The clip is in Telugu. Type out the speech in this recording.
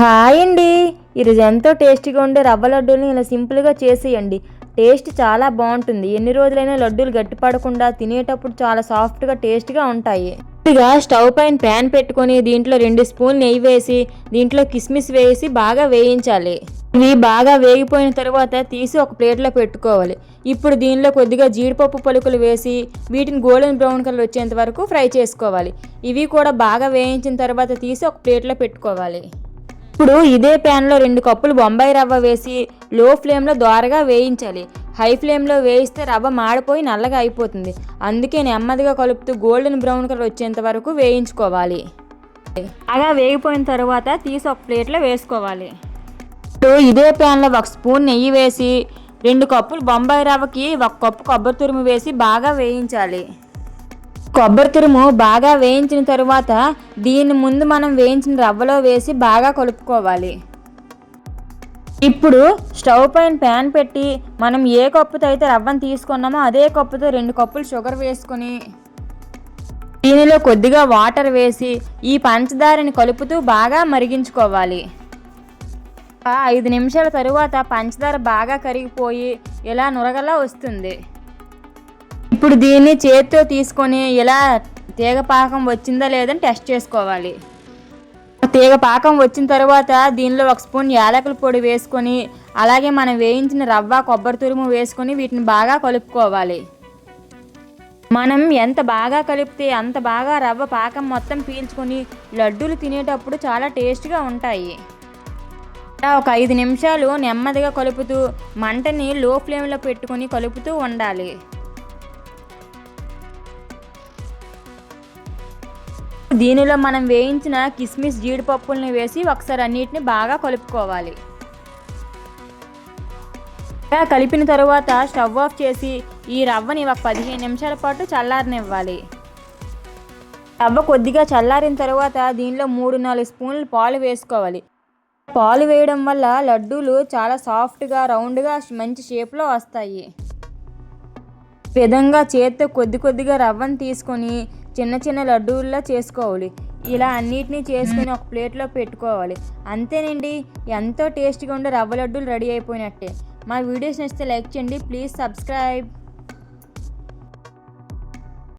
హాయ్ అండి ఈరోజు ఎంతో టేస్టీగా ఉండే రవ్వ లడ్డూని ఇలా సింపుల్గా చేసేయండి. టేస్ట్ చాలా బాగుంటుంది. ఎన్ని రోజులైనా లడ్డూలు గట్టిపడకుండా తినేటప్పుడు చాలా సాఫ్ట్గా టేస్ట్గా ఉంటాయి. ఇక స్టవ్ పైన ప్యాన్ పెట్టుకొని దీంట్లో రెండు స్పూన్ నెయ్యి వేసి దీంట్లో కిస్మిస్ వేసి బాగా వేయించాలి. ఇవి బాగా వేగిపోయిన తర్వాత తీసి ఒక ప్లేట్లో పెట్టుకోవాలి. ఇప్పుడు దీనిలో కొద్దిగా జీడిపప్పు పలుకులు వేసి వీటిని గోల్డెన్ బ్రౌన్ కలర్ వచ్చేంత వరకు ఫ్రై చేసుకోవాలి. ఇవి కూడా బాగా వేయించిన తర్వాత తీసి ఒక ప్లేట్లో పెట్టుకోవాలి. ఇప్పుడు ఇదే ప్యాన్లో రెండు కప్పులు బొంబాయి రవ్వ వేసి లో ఫ్లేమ్లో దోరగా వేయించాలి. హై ఫ్లేమ్లో వేయిస్తే రవ్వ మాడిపోయి నల్లగా అయిపోతుంది. అందుకే నెమ్మదిగా కలుపుతూ గోల్డెన్ బ్రౌన్ కలర్ వచ్చేంత వరకు వేయించుకోవాలి. అలా వేగిపోయిన తర్వాత తీసి ఒక ప్లేట్లో వేసుకోవాలి. ఇప్పుడు ఇదే ప్యాన్లో ఒక స్పూన్ నెయ్యి వేసి రెండు కప్పులు బొంబాయి రవ్వకి ఒక కప్పు కొబ్బరి తురుము వేసి బాగా వేయించాలి. కొబ్బరి తురుము బాగా వేయించిన తరువాత దీన్ని ముందు మనం వేయించిన రవ్వలో వేసి బాగా కలుపుకోవాలి. ఇప్పుడు స్టవ్ పైన ప్యాన్ పెట్టి మనం ఏ కప్పుతో అయితే రవ్వను తీసుకున్నామో అదే కప్పుతో రెండు కప్పులు షుగర్ వేసుకొని దీనిలో కొద్దిగా వాటర్ వేసి ఈ పంచదారని కలుపుతూ బాగా మరిగించుకోవాలి. ఆ ఐదు నిమిషాల తరువాత పంచదార బాగా కరిగిపోయి ఇలా నురగలా వస్తుంది. ఇప్పుడు దీన్ని చేతితో తీసుకొని ఇలా తీగ పాకం వచ్చిందా లేదని టెస్ట్ చేసుకోవాలి. తీగ పాకం వచ్చిన తర్వాత దీనిలో ఒక స్పూన్ యాలకుల పొడి వేసుకొని అలాగే మనం వేయించిన రవ్వ కొబ్బరి తురుము వేసుకొని వీటిని బాగా కలుపుకోవాలి. మనం ఎంత బాగా కలిపితే అంత బాగా రవ్వ పాకం మొత్తం పీల్చుకొని లడ్డూలు తినేటప్పుడు చాలా టేస్ట్గా ఉంటాయి. ఒక ఐదు నిమిషాలు నెమ్మదిగా కలుపుతూ మంటని లో ఫ్లేమ్లో పెట్టుకొని కలుపుతూ ఉండాలి. దీనిలో మనం వేయించిన కిస్మిస్ జీడిపప్పుల్ని వేసి ఒకసారి అన్నిటిని బాగా కలుపుకోవాలి. ఇలా కలిపిన తరువాత స్టవ్ ఆఫ్ చేసి ఈ రవ్వని ఒక పదిహేను నిమిషాల పాటు చల్లారనివ్వాలి. రవ్వ కొద్దిగా చల్లారిన తర్వాత దీనిలో మూడు నాలుగు స్పూన్లు పాలు వేసుకోవాలి. పాలు వేయడం వల్ల లడ్డూలు చాలా సాఫ్ట్గా రౌండ్గా మంచి షేప్లో వస్తాయి. విధంగా చేత్తో కొద్ది కొద్దిగా రవ్వను తీసుకొని చిన్న చిన్న లడ్డూల్లా చేసుకోవాలి. ఇలా అన్నిటినీ చేసుకొని ఒక ప్లేట్లో పెట్టుకోవాలి. అంతేనండి ఎంతో టేస్టీగా ఉండే రవ్వ లడ్డూలు రెడీ అయిపోయినట్టే. మా వీడియోస్ నచ్చితే లైక్ చేయండి ప్లీజ్ సబ్స్క్రైబ్.